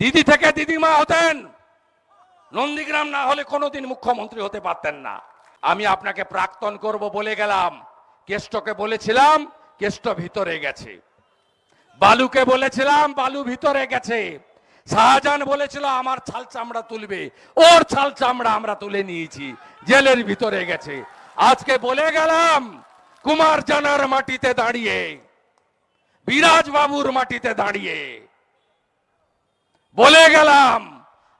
দিদি থেকে দিদিমা হতেন। নন্দীগ্রাম না হলে কোনোদিন মুখ্যমন্ত্রী হতে পারতেন না। আমি আপনাকে প্রাক্তন করব বলে গেলাম। কেষ্টকে বলেছিলাম, কেষ্ট ভিতরে গেছে। বালুকে বলেছিলাম, বালু ভিতরে গেছে। শাহজাহান বলেছিল, আমার ছাল চামড়া তুলবে। ওর ছাল চামড়া আমরা তুলে নিয়েছি। জেলের ভিতরে গেছে। আজকে বলে গেলাম, কুমার জানার মাটিতে দাঁড়িয়ে বিরাজ বাবুর মাটিতে দাঁড়িয়ে বলে গেলাম,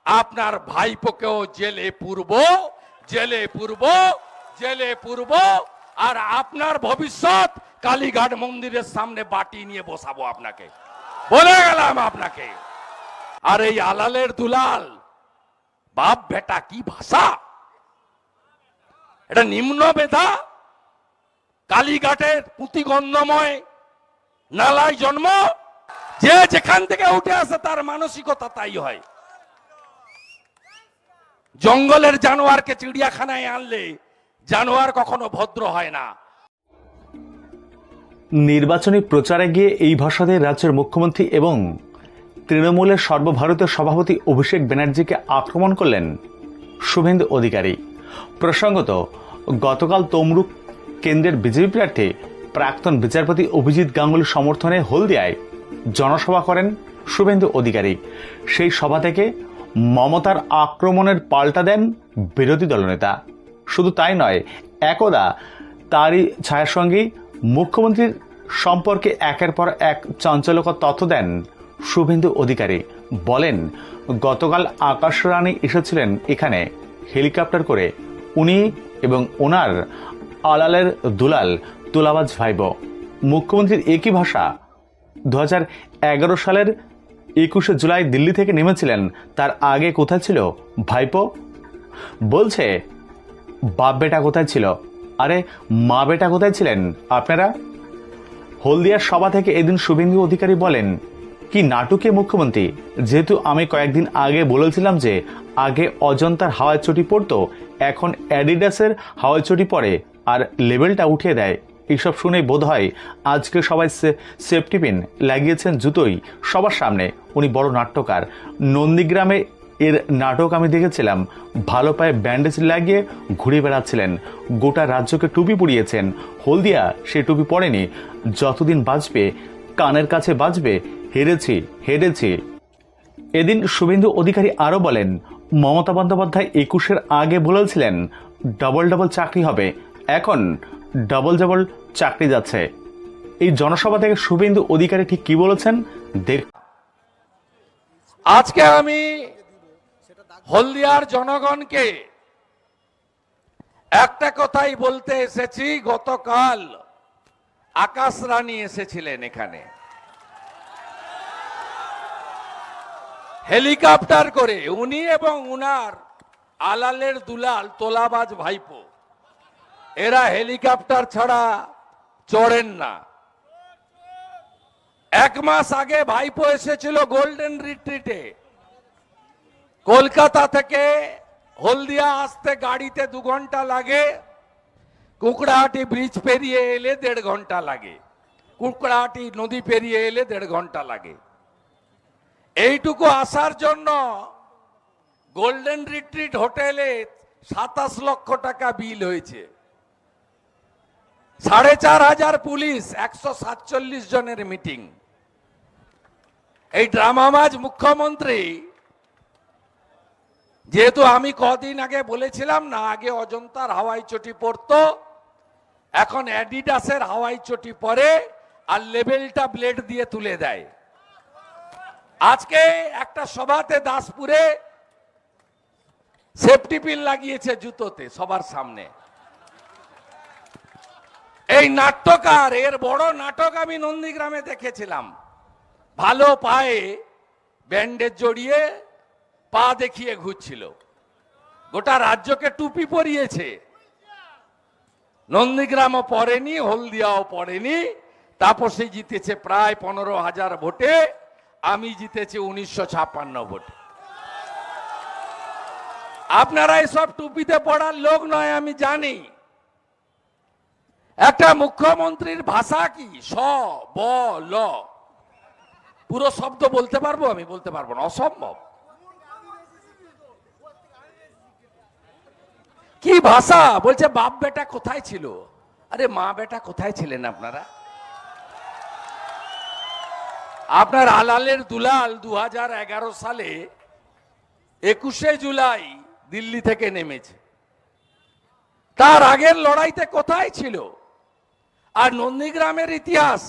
আপনার ভাইপোকেও জেলে পূর্ব জেলে পূর্ব জেলে পূর্ব, আর আপনার ভবিষ্যৎ কালীঘাট মন্দিরের সামনে বাটি নিয়ে বসাবো আপনাকে। বলে গেলাম আপনাকে। আর এই আলালের দুলাল, বাপ বেটা কি ভাষা? এটা নিম্ন বেধা কালীঘাটের পুঁতিগন্ধময় নালায় জন্ম যে যেখান থেকে উঠে আসে, তার মানসিকতা তাই হয়। জঙ্গলের জানোয়ারকে চিড়িয়াখানায় আনলে জানোয়ার কখনো ভদ্র হয় না। নির্বাচনী প্রচারে গিয়ে এই ভাষাতে রাজ্যের মুখ্যমন্ত্রী এবং তৃণমূলের সর্বভারতীয় সভাপতি অভিষেক ব্যানার্জিকে আক্রমণ করলেন শুভেন্দু অধিকারী। প্রসঙ্গত, গতকাল তমরুক কেন্দ্রের বিজেপি প্রার্থী প্রাক্তন বিচারপতি অভিজিৎ গাঙ্গুলির সমর্থনে হলদিয়ায় জনসভা করেন শুভেন্দু অধিকারী। সেই সভা থেকে মমতার আক্রমণের পাল্টা দেন বিরোধী দলনেতা। শুধু তাই নয়, একদা তারই ছায়ার সঙ্গেই মুখ্যমন্ত্রীর সম্পর্কে একের পর এক চাঞ্চল্যকর তথ্য দেন শুভেন্দু অধিকারী। বলেন, গতকাল আকাশ রানী এসেছিলেন এখানে হেলিকপ্টার করে। উনি এবং ওনার আলালের দুলাল তুলাবাজ ভাইব মুখ্যমন্ত্রীর একই ভাষা দু হাজার এগারো সালের একুশে জুলাই দিল্লি থেকে নেমেছিলেন। তার আগে কোথায় ছিল ভাইপো? বলছে, বাপ বেটা কোথায় ছিল? আরে, মা বেটা কোথায় ছিলেন আপনারা? হলদিয়ার সভা থেকে এদিন শুভেন্দু অধিকারী বলেন, কি নাটকে মুখ্যমন্ত্রী? যেহেতু আমি কয়েকদিন আগে বলেছিলাম যে, আগে অজন্তার হাওয়ায় চটি পড়তো, এখন অ্যাডিডাসের হাওয়ায় চটি পড়ে আর লেভেলটা উঠিয়ে দেয়। এইসব শুনেই বোধ হয় আজকে সবাই সেফটি পিন লাগিয়েছেন জুতোই। সবার সামনে উনি বড় নাট্যকার। নন্দীগ্রামে এর নাটক আমি দেখেছিলাম। ভালো পায়ে ব্যান্ডেজ লাগিয়ে ঘুরে বেড়াচ্ছিলেন। গোটা রাজ্যকে টুপি পুড়িয়েছেন। হলদিয়া সে টুপি পরেনি। যতদিন বাঁচবে, কানের কাছে বাঁচবে, হেরেছি হেরেছি। এদিন শুভেন্দু অধিকারী আরও বলেন, মমতা বন্দ্যোপাধ্যায় একুশের আগে বলেছিলেন ডবল ডবল চাকরি হবে। এখন ডবল ডবল চাকরি যাচ্ছে। এই জনসভা থেকে শুভেন্দু অধিকারী ঠিক কি বলেছেন? দেখ আজকে আমি হলদিয়ার জনগণকে একটা কথাই বলতে এসেছি, গতকাল আকাশ রানী এসেছিলেন এখানে। হেলিকপ্টার করে উনি এবং উনার আলালের দুলাল তোলাবাজ ভাইপো, এরা হেলিকপ্টার ছাড়া চড়েন না। এক মাস আগে ভাইপো এসেছিল গোল্ডেন রিট্রিটে। কলকাতা থেকে হলদিয়া আসতে গাড়িতে দু ঘণ্টা লাগে, কুকড়াহাটি ব্রিজ পেরিয়ে এলে দেড় ঘণ্টা লাগে, কুকড়াহাটি নদী পেরিয়ে এলে দেড় ঘণ্টা লাগে। এইটুকু আসার জন্য গোল্ডেন রিট্রিট হোটেলে সাতাশ লক্ষ টাকা বিল হয়েছে। সাড়ে চার হাজার পুলিশ, একশো সাতচল্লিশ জনের মিটিং। এই ড্রামা ড্রামামাজ মুখ্যমন্ত্রী, যেহেতু আমি কদিন আগে বলেছিলাম না, আগে অজন্তার হাওয়াই চটি পড়তো, এখন অ্যাডিডাসের হাওয়াই চটি পরে আর লেবেলটা ব্লেড দিয়ে তুলে দেয়। আজকে একটা সভাতে দাসপুরে সেফটি পিল লাগিয়েছে জুতোতে সবার সামনে। এই নাট্যকার, এর বড় নাটক আমি নন্দীগ্রামে দেখেছিলাম। ভালো পায়ে ব্যান্ডেজ জড়িয়ে পা দেখিয়ে ঘুরছিল। গোটা রাজ্যকে টুপি পরিয়েছে। নন্দীগ্রামও পড়েনি, হলদিয়াও পড়েনি। তাপসে জিতেছে প্রায় পনেরো হাজার ভোটে। আমি জিতেছি উনিশশো ছাপ্পান্ন ভোটে। আপনারা এসব টুপিতে পড়ার লোক নয়, আমি জানি। একটা মুখ্যমন্ত্রীর ভাষা কি? স, ব, ল। পুরো শব্দ বলতে পারব? আমি বলতে পারব না। অসম্ভব। কি ভাষা? বলছে, বাপ বেটা কোথায় ছিল? আরে, মা বেটা কোথায় ছিলেন আপনারা? আপনার আলালের দুলাল দু হাজার এগারো সালে একুশে জুলাই দিল্লি থেকে নেমেছে। তার আগের লড়াইতে কোথায় ছিল? আর নন্দীগ্রামের ইতিহাস,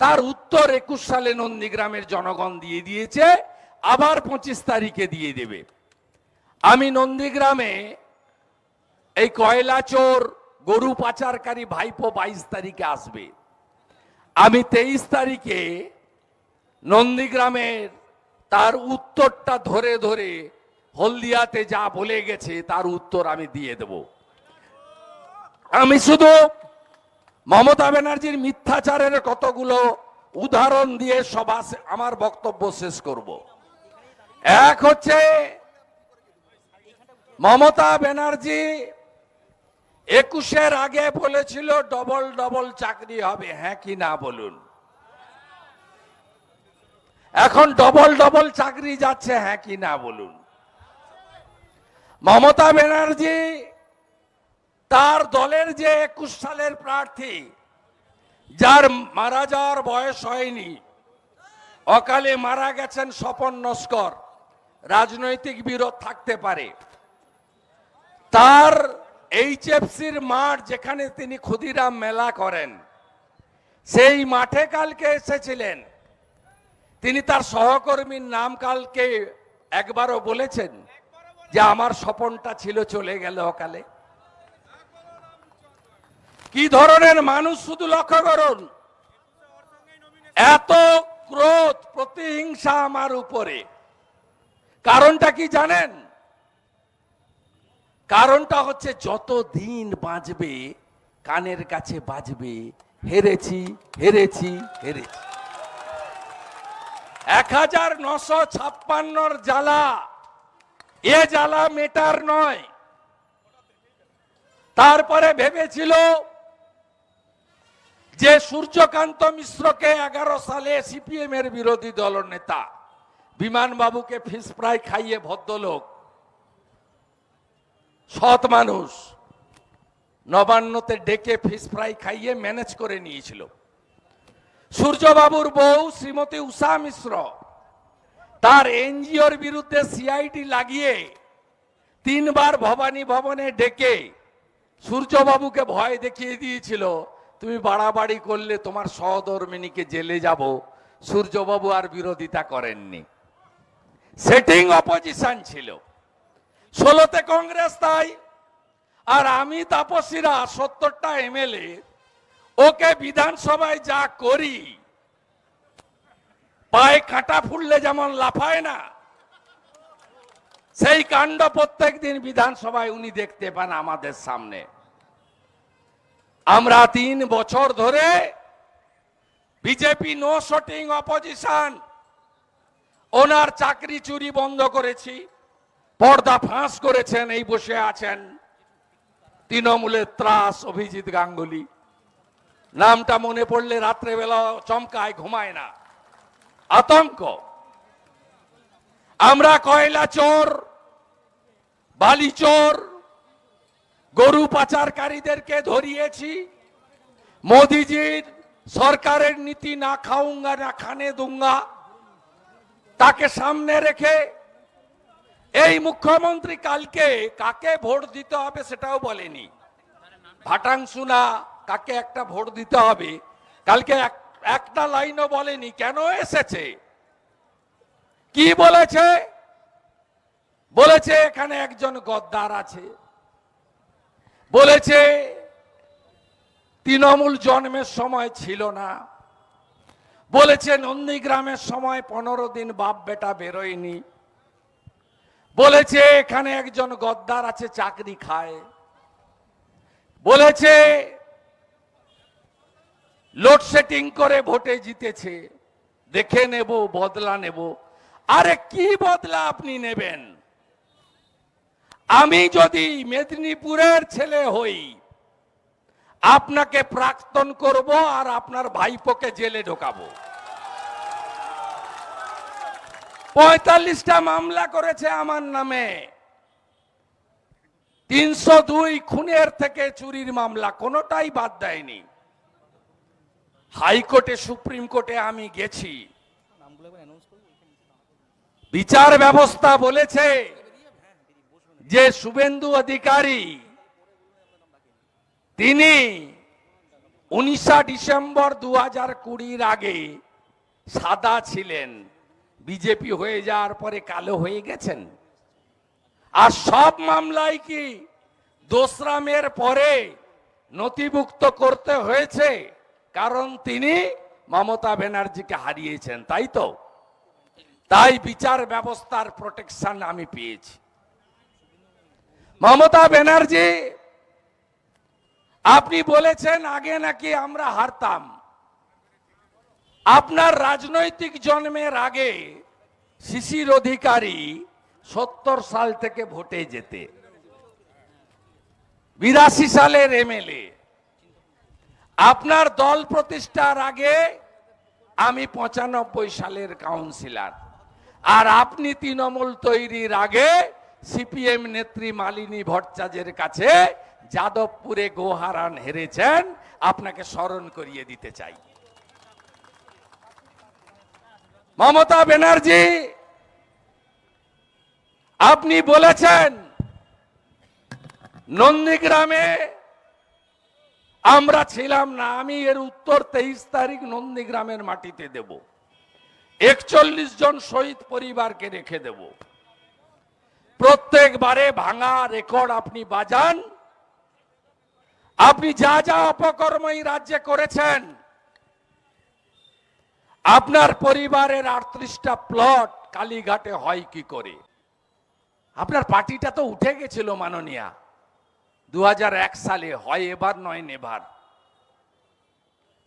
তার উত্তর একুশ সালে নন্দীগ্রামের জনগণ দিয়ে দিয়েছে, আবার পঁচিশ তারিখে দিয়ে দেবে। আমি নন্দীগ্রামে এই কয়লা চোর, গরু পাচারকারী ভাইপো বাইশ তারিখে আসবে। আমি তেইশ তারিখে নন্দীগ্রামের তার উত্তরটা ধরে ধরে হলদিয়াতে যা বলে গেছে, তার উত্তর আমি দিয়ে দেব। আমি শুধু মমতা ব্যানার্জির মিথ্যাচারের কতগুলো উদাহরণ দিয়ে সভা আমার বক্তব্য শেষ করব। এক হচ্ছে মমতা ব্যানার্জি একুশের আগে বলেছিল ডবল ডবল চাকরি হবে হ্যাঁ কি না বলুন। এখন ডবল ডবল চাকরি যাচ্ছে হ্যাঁ কি না বলুন। মমতা ব্যানার্জি তার দলের যে একুশ সালের প্রার্থী, যার মারা যাওয়ার বয়স হয়নি, অকালে মারা গেছেন স্বপন নস্কর, রাজনৈতিক বিরোধ থাকতে পারে। তার এইচএফসির মাঠ যেখানে তিনি ক্ষুদিরাম মেলা করেন, সেই মাঠে কালকে এসেছিলেন। তিনি তার সহকর্মীর নাম কালকে একবারও বলেছেন যে, আমার স্বপনটা ছিল, চলে গেল অকালে। কি ধরনের মানুষ শুধু লক্ষ্য করুন? এত ক্রোধ, প্রতিহিংসা আমার উপরে। কারণটা কি জানেন? কারণটা হচ্ছে যত দিন বাঁচবে, কানের কাছে বাজবে, হেরেছি হেরেছি হেরেছি। এক হাজার নশো ছাপ্পান্নর জ্বালা, এ জ্বালা মেটার নয়। তারপরে ভেবেছিল যে সূর্যকান্ত মিশ্রকে এগারো সালে সিপিএম এর বিরোধী দল নেতা, বিমান বাবুকে ফিস ফ্রাই খাইয়ে ভদ্রলোক, সৎ মানুষ, নবান্নতে ডেকে ফিস ফ্রাই খাইয়ে ম্যানেজ করে নিয়েছিল। সূর্যবাবুর বউ শ্রীমতী উষা মিশ্র, তার এনজিওর বিরুদ্ধে সিআইডি লাগিয়ে তিনবার ভবানী ভবনে ডেকে সূর্যবাবুকে ভয় দেখিয়ে দিয়েছিল। তুমি বাড়াবাড়ি করলে তোমার সহধর্মিনীকে জেলে যাব। সূর্যবাবু আর বিরোধিতা করেননি। সেটিং অপোজিশন ছিল। ষোলোতে কংগ্রেস তাই। আর আমি তাপসীরা, সত্তরটা এমএলএ, ওকে বিধানসভায় যা করি, পায়ে কাঁটা ফুললে যেমন লাফায় না, সেই কাণ্ড প্রত্যেক দিন বিধানসভায় উনি দেখতে পান আমাদের সামনে। আমরা তিন বছর ধরে বিজেপি নো শটিং অপোজিশন ওনার চাকরি চুরি বন্ধ করেছি। পর্দা ফাঁস করেছেন, এই বসে আছেন। তৃণমূলের ত্রাস, অভিজিৎ গাঙ্গুলি। নামটা মনে পড়লে রাত্রেবেলা চমকায়, ঘুমায় না। আতঙ্ক। আমরা কয়লা চোর, বালি চোর গরু পাচারকারীদেরকে ধরিয়েছি। মোদিজির সরকারের নীতি না খাউঙ্গা না খানে দুঙ্গা। তাকে সামনে রেখে এই মুখ্যমন্ত্রী কালকে কাকে ভোট দিতে হবে সেটাও বলেনি। ভাটাংশু না কাকে একটা ভোট দিতে হবে, কালকে এক- একটা লাইনও বলেনি। কেন এসেছে? কি বলেছে? বলেছে এখানে একজন গদ্দার আছে। বলেছে, তৃণমূল জন্মের সময় ছিল না। বলেছে, নন্দীগ্রামের সময় পনেরো দিন বাপ বেটা বেরোয়নি। বলেছে, এখানে একজন গদ্দার আছে, চাকরি খায়। বলেছে, লোডশেডিং করে ভোটে জিতেছে। দেখে নেব, বদলা নেব। আরে কি বদলা আপনি নেবেন? আমি যদি মেদিনীপুরের ছেলে হই, আপনাকে প্রাক্তন করব আর আপনার ভাইপোকে জেলে ঢোকাবো। পঁয়তাল্লিশটা মামলা করেছে আমার নামে। তিনশো দুই খুনের থেকে চুরির মামলা, কোনোটাই বাদ দেয়নি। হাইকোর্টে, সুপ্রিম কোর্টে আমি গেছি। বিচার ব্যবস্থা বলেছে যে শুভেন্দু অধিকারী, তিনি উনিশা ডিসেম্বর দু হাজার কুড়ির আগে সাদা ছিলেন। বিজেপি হয়ে যাওয়ার পরে কালো হয়ে গেছেন। আর সব মামলায় কি দোসরামের পরে নথিভুক্ত করতে হয়েছে? কারণ তিনি মমতা ব্যানার্জিকে হারিয়েছেন, তাই তো? তাই বিচার ব্যবস্থার প্রোটেকশন আমি পেয়েছি। মমতা ব্যানার্জি, আপনি বলেছেন আগে নাকি আমরা হারতাম। আপনার রাজনৈতিক জন্মের আগে শিশির অধিকারী সত্তর সাল থেকে ভোটে যেতে বিরাশি সালের এমএলএ আপনার দল প্রতিষ্ঠার আগে আমি পঁচানব্বই সালের কাউন্সিলর। আর আপনি তৃণমূল তৈরির আগে সিপিএম নেত্রী মালিনী ভট্টাচার্যের কাছে যাদবপুরে গোহারান হেরেছেন, আপনাকে স্মরণ করিয়ে দিতে চাই। মমতা ব্যানার্জি, আপনি বলেছেন, নন্দীগ্রামে আমরা ছিলাম না, আমি এর উত্তর তেইশ তারিখ নন্দীগ্রামের মাটিতে দেব। একচল্লিশ জন শহীদ পরিবারকে রেখে দেব। প্রত্যেকবারে ভাঙা রেকর্ড আপনি বাজান। আপনি যা যা অপকর্ম এই রাজ্যে করেছেন, আপনার পরিবারের আটত্রিশটা প্লট কালীঘাটে হয় কি করে? আপনার পার্টিটা তো উঠে গেছিল মাননীয়া। দু হাজার এক সালে হয় এবার নয় নেভার।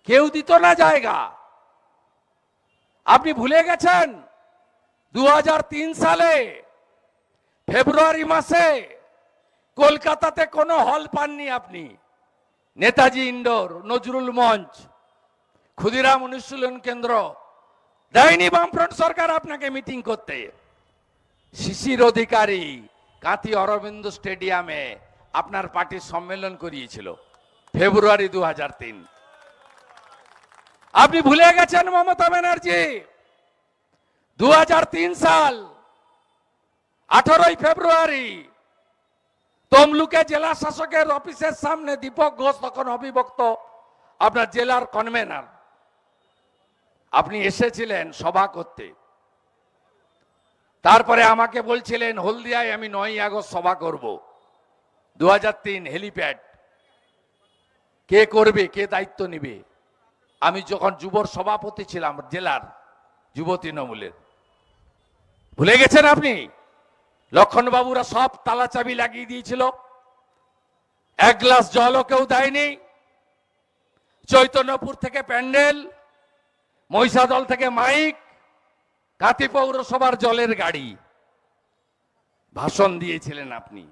কেউ দিত না জায়গা। আপনি ভুলে গেছেন? দু হাজার তিন সালে ফেব্রুয়ারি মাসে কলকাতাতে কোনো হল পাননি আপনি। নেতাজি ইন্ডোর নজরুল মঞ্চ, ক্ষুদিরাম অনুশীলন কেন্দ্র, দেয়নি বামফ্রন্ট সরকার আপনাকে মিটিং করতে। শিশির অধিকারী কাঁথি অরবিন্দ স্টেডিয়ামে আপনার পার্টির সম্মেলন করিয়েছিল, ফেব্রুয়ারি দু হাজার তিন। আপনি ভুলে গেছেন মমতা ব্যানার্জি। দু হাজার তিন সাল আঠারোই ফেব্রুয়ারি, তমলুকে জেলা শাসকের অফিসের সামনে দীপক ঘোষ তখন অবিভক্ত, আপনার জেলার কনভেনার আপনি এসেছিলেন সভা করতে। তারপরে আমাকে বলছিলেন, হলদিয়ায় আমি নয় আগস্ট সভা করব। দু হাজার তিন হেলিপ্যাড। কে করবে, কে দায়িত্ব নেবে? আমি যখন যুবর সভাপতি ছিলাম জেলার, যুব তৃণমূলের। ভুলে গেছেন আপনি? লক্ষণবাবুরা সব তালা চাবি লাগিয়ে দিয়েছিল। এক গ্লাস জলও কেউ দেয়নি। চৈতন্যপুর থেকে প্যান্ডেল, মহিষাদল থেকে মাইক, কাতি পৌরসভার জলের গাড়ি। ভাষণ দিয়েছিলেন আপনি।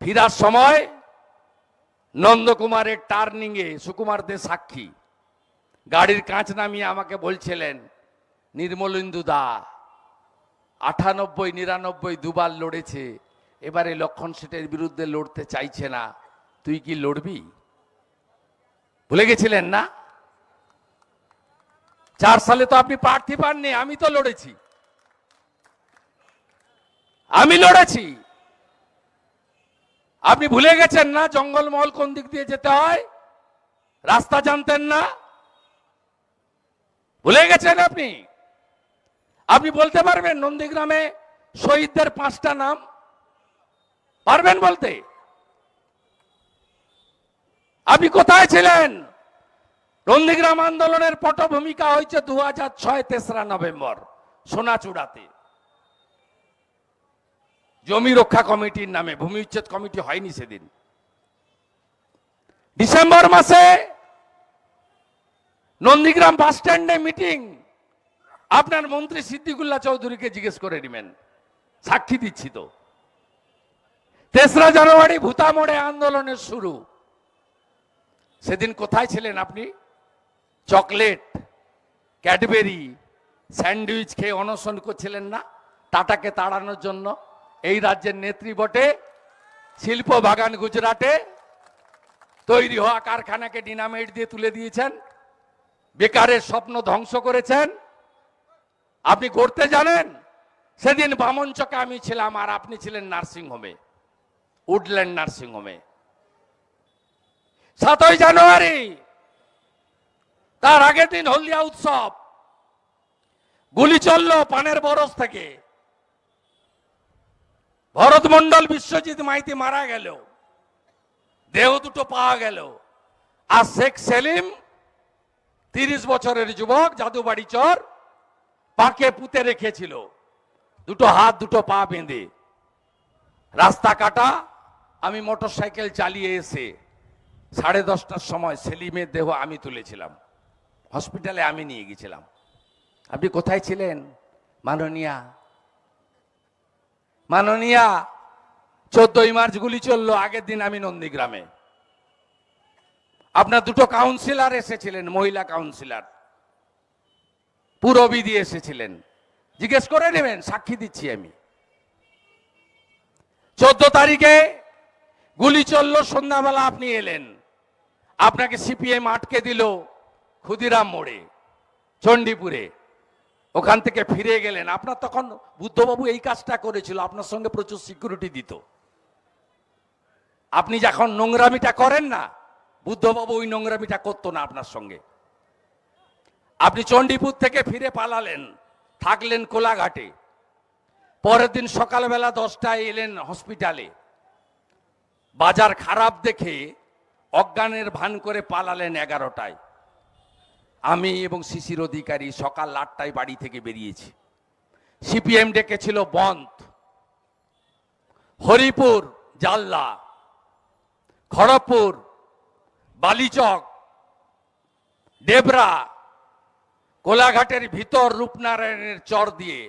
ফিরার সময় নন্দকুমারের টার্নিং এ সুকুমার দে সাক্ষী। গাড়ির কাঁচ নামিয়ে আমাকে বলছিলেন, নির্মলেন্দু দা আটানব্বই, নিরানব্বই দুবার লড়েছে। এবারে লক্ষণ সেটের বিরুদ্ধে লড়তে চাইছে না। তুই কি লড়বি? ভুলে গেছিলেন না? চার সালে তো আপনি প্রার্থী পাননি, আমি তো লড়েছি। আমি লড়েছি। আপনি ভুলে গেছেন না জঙ্গলমহল কোন দিক দিয়ে যেতে হয়? রাস্তা জানতেন না? ভুলে গেছেন আপনি? আপনি বলতে পারবেন নন্দীগ্রামে শহীদদের পাঁচটা নাম? পারবেন বলতে? আপনি কোথায় ছিলেন? নন্দীগ্রাম আন্দোলনের পটভূমিকা হয়েছে দু হাজার ছয় তেসরা নভেম্বর, সোনাচূড়াতে। জমি রক্ষা কমিটির নামে, ভূমি উচ্ছেদ কমিটি হয়নি সেদিন। ডিসেম্বর মাসে নন্দীগ্রাম বাস স্ট্যান্ডে মিটিং। আপনার মন্ত্রী সিদ্দিকুল্লাহ চৌধুরীকে জিজ্ঞেস করে নেবেন। সাক্ষী দিচ্ছি তো। তেসরা জানুয়ারি ভূতামোড়ে আন্দোলনের শুরু। সেদিন কোথায় ছিলেন আপনি? চকলেট, ক্যাডবেরি, স্যান্ডউইচ খেয়ে অনশন করছিলেন না? টাটাকে তাড়ানোর জন্য এই রাজ্যের নেত্রী বটে শিল্প বাগান গুজরাটে তৈরি হওয়া কারখানাকে ডিনামাইট দিয়ে তুলে দিয়েছেন। বেকারের স্বপ্ন ধ্বংস করেছেন। আপনি করতে জানেন? সেদিন বামনচকে আমি ছিলাম আর আপনি ছিলেন নার্সিং হোমে উডল্যান্ড নার্সিং হোমে সাতই জানুয়ারি, তার আগের দিন হলদিয়া উৎসব। গুলি চলল পানের বরস থেকে। ভরত মন্ডল বিশ্বজিৎ মাইতি মারা গেল। দেহ দুটো পাওয়া গেল। আর শেখ সেলিম, তিরিশ বছরের যুবক, জাদুবাড়ি চর। পাকে পুঁতে রেখেছিল। দুটো হাত, দুটো পা বেঁধে। রাস্তা কাটা, আমি মোটর সাইকেল চালিয়ে এসে সাড়ে দশটার সময় সেলিমের দেহ আমি তুলেছিলাম। হসপিটালে আমি নিয়ে গেছিলাম। আপনি কোথায় ছিলেন? মাননীয়া। মাননীয়া, চোদ্দই মার্চ গুলি চলল, আগের দিন আমি নন্দীগ্রামে। আপনার দুটো কাউন্সিলর এসেছিলেন, মহিলা কাউন্সিলর পুরবিধি এসেছিলেন। জিজ্ঞেস করে নেবেন, সাক্ষী দিচ্ছি আমি। চোদ্দ তারিখে গুলি চলল, সন্ধ্যাবেলা আপনি এলেন। আপনাকে সিপিএম আটকে দিল ক্ষুদিরাম মোড়ে, চণ্ডীপুরে। ওখান থেকে ফিরে গেলেন। আপনার তখন বুদ্ধবাবু এই কাজটা করেছিল, আপনার সঙ্গে প্রচুর সিকিউরিটি দিত। আপনি যখন নোংরামিটা করেন না, বুদ্ধবাবু ওই নোংরামিটা করতো না আপনার সঙ্গে। আপনি চণ্ডীপুর থেকে ফিরে পালালেন, থাকলেন কোলাঘাটে। পরের দিন সকালবেলা দশটায় এলেন হসপিটালে। বাজার খারাপ দেখে অজ্ঞানের ভান করে পালালেন এগারোটায়। আমি এবং শিশির অধিকারী সকাল আটটায় বাড়ি থেকে বেরিয়েছি। সিপিএম ডেকেছিল বন্ধ। হরিপুর জাল্লা খড়গপুর, বালিচক ডেবরা কোলাঘাটের ভিতর রূপনারায়ণের চর দিয়ে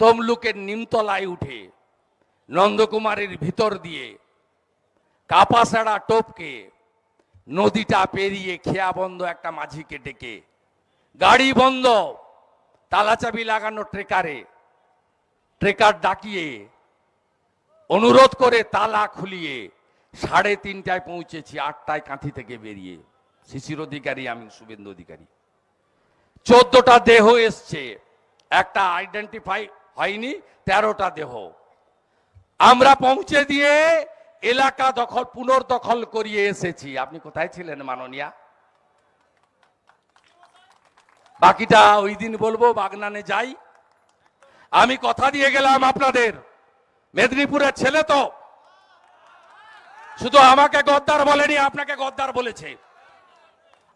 তমলুকের নিমতলায় উঠে নন্দকুমারের ভিতর দিয়ে কাপাসাড়া টোপকে নদীটা পেরিয়ে খেয়া বন্ধ একটা মাঝিকে ডেকে, গাড়ি বন্ধ, তালাচাবি লাগানো ট্রেকারে, ট্রেকার ডাকিয়ে অনুরোধ করে তালা খুলিয়ে সাড়ে তিনটায় পৌঁছেছি, আটটায় কাঁথি থেকে বেরিয়ে। শিশির অধিকারী, আমি শুভেন্দু অধিকারী। চোদ্দটা দেহ এসছে। একটা আইডেন্টিফাই হয়নি, তেরোটা দেহ। আমরা পৌঁছে দিয়ে এলাকা দখল, পুনর্দখল করিয়ে এসেছি। আপনি কোথায় ছিলেন, মাননীয়া? বাকিটা ওই দিন বলব, বাগনানে যাই। আমি কথা দিয়ে গেলাম আপনাদের। মেদিনীপুরের ছেলে তো। শুধু আমাকে গদ্দার বলেনি, আপনাকে গদ্দার বলেছে।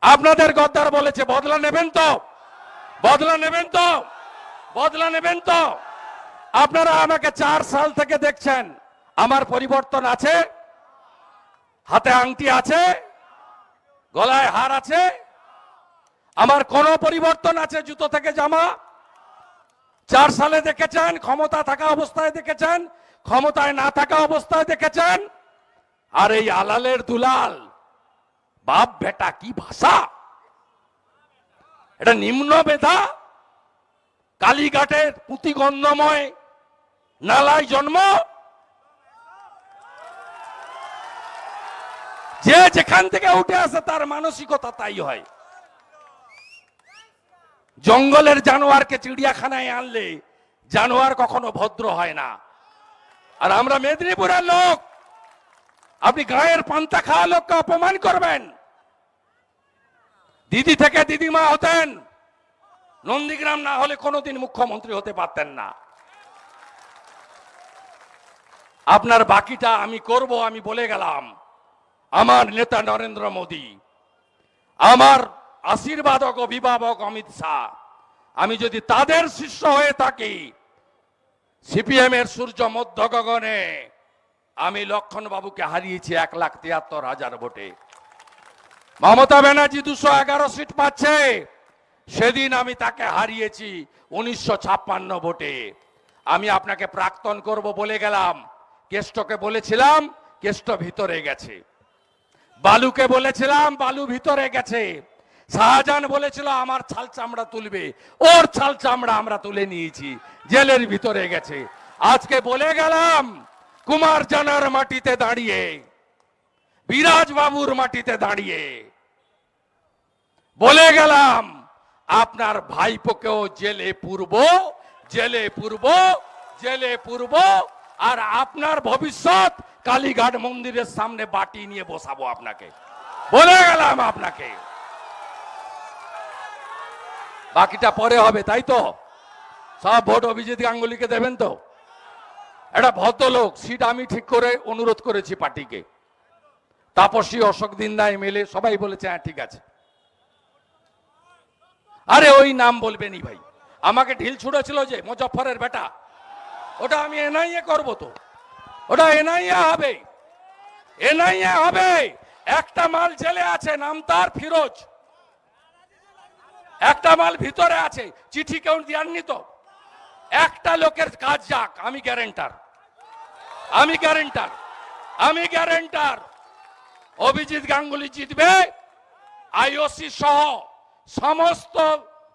আপনাদের গদ্দার বলেছে, বদলা নেবেন তো। বদলা নেবেন তো? বদলা নেবেন তো? আপনারা আমাকে চার সাল থেকে দেখছেন। আমার পরিবর্তন আছে। হাতে আংটি আছে। গলায় হার আছে। আমার কোন পরিবর্তন আছে জুতো থেকে জামা। চার সালে দেখেছেন, ক্ষমতা থাকা অবস্থায় দেখেছেন, ক্ষমতায় না থাকা অবস্থায় দেখেছেন। আর এই আলালের দুলাল বাপ বেটা কি ভাষা? এটা নিম্ন বেধা কালীঘাটের পুঁতিগন্ধময় নালায় জন্ম। যে যেখান থেকে উঠে আসে তার মানসিকতা তাই হয়। জঙ্গলের জানোয়ারকে চিড়িয়াখানায় আনলে জানোয়ার কখনো ভদ্র হয় না। আর আমরা মেদিনীপুরের লোক, আপনি গায়ের পান্তা খাওয়া লোককে অপমান করবেন। দিদি থেকে দিদিমা হতেন। নন্দীগ্রাম না হলে কোনোদিন মুখ্যমন্ত্রী হতে পারতেন না। আপনার বাকিটা আমি করব, আমি বলে গেলাম। আমার নেতা নরেন্দ্র মোদী, আমার আশীর্বাদক অভিভাবক অমিত শাহ, আমি যদি তাদের শিষ্য হয়ে থাকি, সিপিএম এর সূর্য মধ্য গগনে আমি লক্ষণ বাবুকে হারিয়েছি এক লাখ তিয়াত্তর হাজার ভোটে। মমতা ব্যানার্জি দুশো এগারো সিট পাচ্ছে। সেদিন আমি তাকে হারিয়েছি উনিশশো ছাপ্পান্ন ভোটে। আমি আপনাকে প্রাক্তন করব বলে গেলাম। কেষ্টকে বলেছিলাম, কেষ্ট ভিতরে গেছে। বালুকে বলেছিলাম, বালু ভিতরে গেছে। শাহজাহান বলেছিল, আমার ছাল চামড়া তুলবে। ওর ছাল চামড়া আমরা তুলে নিয়েছি। জেলের ভিতরে গেছে। আজকে বলে গেলাম, কুমার জানার মাটিতে দাঁড়িয়ে বিরাজ বাবুর মাটিতে দাঁড়িয়ে। বলে গেলাম, আপনার ভাইপোকেও জেলে পূর্ব জেলে পূর্ব জেলে পূর্ব, আর আপনার ভবিষ্যৎ কালীঘাট মন্দিরের সামনে বাটি নিয়ে বসাবো আপনাকে। বলে গেলাম আপনাকে। বাকিটা পরে হবে, তাই তো? সব ভোট অভিজিৎ গাঙ্গুলিকে দেবেন তো? একটা ভদ্রলোক, সিট আমি ঠিক করে অনুরোধ করেছি পার্টিকে। তাপসী, অশোক দিন্দা এমএলএ সবাই বলেছে হ্যাঁ ঠিক আছে। আরে ওই নাম বলবেনি ভাই। আমাকে ঢিল ছুড়েছিল যে মুজফরের বেটা। ওটা আমি এনআইএ করব তো। ওটা এনআইএ হবে। এনআইএ হবে। একটা মাল জেলে আছে, নাম তার ফিরোজ। একটা মাল ভিতরে আছে, চিঠি কেউ দেননি তো। একটা লোকের কাজ যাক, আমি গ্যারেন্টার। আমি গ্যারেন্টার। আমি গ্যারেন্টার। অভিজিৎ গাঙ্গুলি জিতবে। আইওসি সহ সমস্ত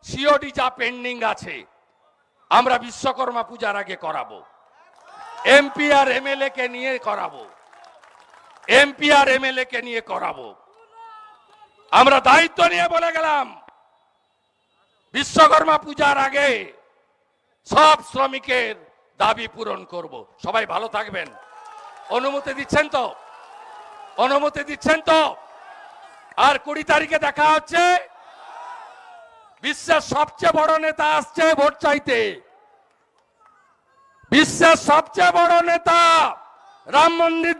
সিওডি যা পেন্ডিং আছে, আমরা বিশ্বকর্মা পূজার আগে করাবো। এমপি আর এমএলএ কে নিয়ে করাবো। এমপি আর এমএলএ কে নিয়ে করাবো। আমরা দায়িত্ব নিয়ে বলে গেলাম, বিশ্বকর্মা পূজার আগে সব শ্রমিকের দাবি পূরণ করব। সবাই ভালো থাকবেন। অনুমতি দিচ্ছেন তো? অনুমতি দিচ্ছেন তো? আর কুড়ি তারিখে দেখা হচ্ছে, বিশ্বের সবচেয়ে বড় নেতা আসছে ভোট চাইতে। বিশ্বের সবচেয়ে বড় নেতা রাম মন্দির